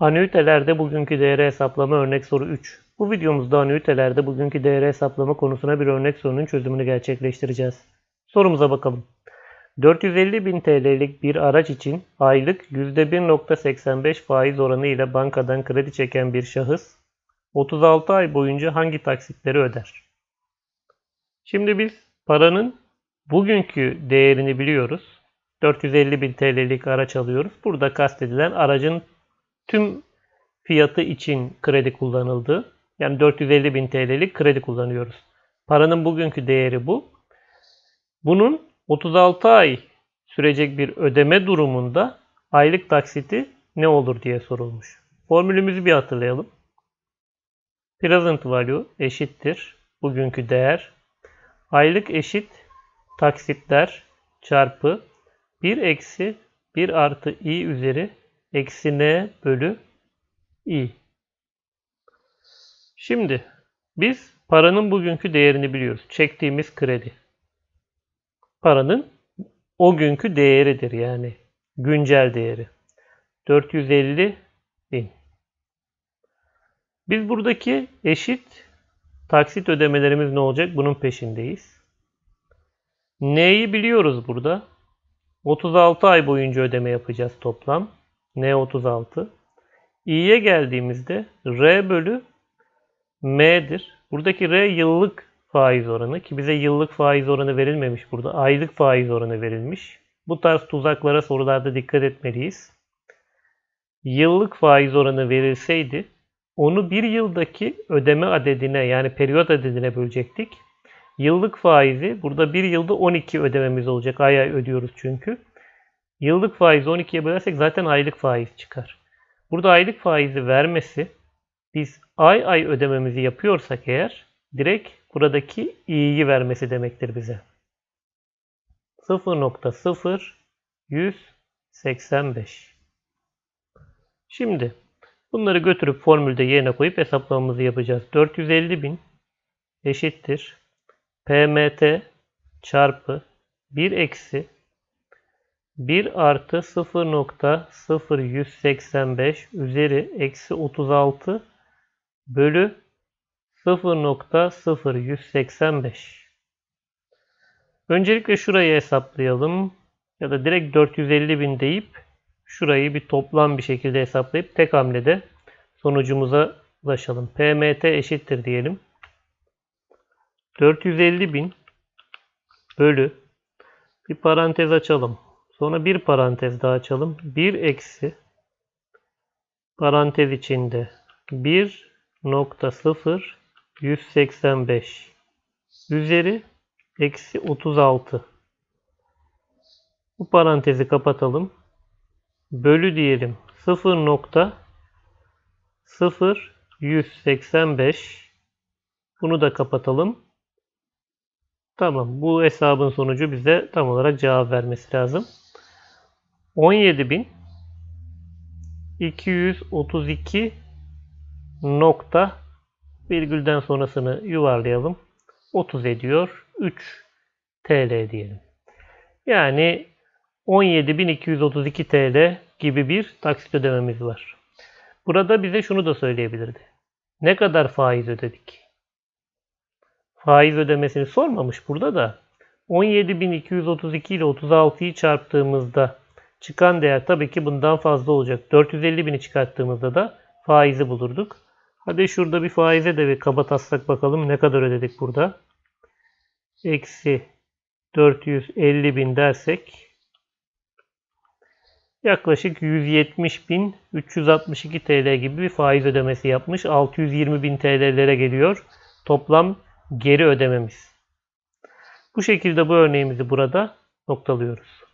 Anüitelerde bugünkü değeri hesaplama örnek soru 3. Bu videomuzda anüitelerde bugünkü değeri hesaplama konusuna bir örnek sorunun çözümünü gerçekleştireceğiz. Sorumuza bakalım. 450 bin TL'lik bir araç için aylık %1.85 faiz oranı ile bankadan kredi çeken bir şahıs 36 ay boyunca hangi taksitleri öder? Şimdi biz paranın bugünkü değerini biliyoruz. 450 bin TL'lik araç alıyoruz. Burada kastedilen aracın tüm fiyatı için kredi kullanıldı. Yani 450 bin TL'lik kredi kullanıyoruz. Paranın bugünkü değeri bu. Bunun 36 ay sürecek bir ödeme durumunda aylık taksiti ne olur diye sorulmuş. Formülümüzü bir hatırlayalım. Present value eşittir bugünkü değer. Aylık eşit taksitler çarpı 1 eksi 1 artı i üzeri eksi n bölü i. Şimdi biz paranın bugünkü değerini biliyoruz. Çektiğimiz kredi. Paranın o günkü değeridir yani güncel değeri. 450 bin. Biz buradaki eşit taksit ödemelerimiz ne olacak? Bunun peşindeyiz. N'yi biliyoruz burada. 36 ay boyunca ödeme yapacağız toplam. N 36. i'ye geldiğimizde R bölü M'dir. Buradaki R yıllık faiz oranı ki bize yıllık faiz oranı verilmemiş burada. Aylık faiz oranı verilmiş. Bu tarz tuzaklara sorularda dikkat etmeliyiz. Yıllık faiz oranı verilseydi onu bir yıldaki ödeme adedine yani periyot adedine bölecektik. Yıllık faizi burada bir yılda 12 ödememiz olacak. Ay ay ödüyoruz çünkü. Yıllık faizi 12'ye bölersek zaten aylık faiz çıkar. Burada aylık faizi vermesi biz ay ay ödememizi yapıyorsak eğer direkt buradaki i'yi vermesi demektir bize. 0.0185 Şimdi bunları götürüp formülde yerine koyup hesaplamamızı yapacağız. 450 bin eşittir PMT çarpı 1 eksi 1 artı 0.0185 üzeri eksi 36 bölü 0.0185. Öncelikle şurayı hesaplayalım. Ya da direkt 450 bin deyip şurayı bir toplam bir şekilde hesaplayıp tek hamlede sonucumuza ulaşalım. PMT eşittir diyelim. 450 bin bölü bir parantez açalım. Sonra bir parantez daha açalım. 1 eksi parantez içinde 1.0 185 üzeri eksi 36. Bu parantezi kapatalım. Bölü diyelim 0.0 185 bunu da kapatalım. Tamam bu hesabın sonucu bize tam olarak cevap vermesi lazım. 17.232 nokta virgülden sonrasını yuvarlayalım. 30 ediyor. 3 TL diyelim. Yani 17.232 TL gibi bir taksit ödememiz var. Burada bize şunu da söyleyebilirdi. Ne kadar faiz ödedik? Faiz ödemesini sormamış burada da 17.232 ile 36'yı çarptığımızda çıkan değer tabii ki bundan fazla olacak. 450.000'i çıkarttığımızda da faizi bulurduk. Hadi şurada bir faize de bir kaba taslak bakalım ne kadar ödedik burada. Eksi 450.000 dersek yaklaşık 170.362 TL gibi bir faiz ödemesi yapmış. 620.000 TL'lere geliyor. Toplam geri ödememiz. Bu şekilde bu örneğimizi burada noktalıyoruz.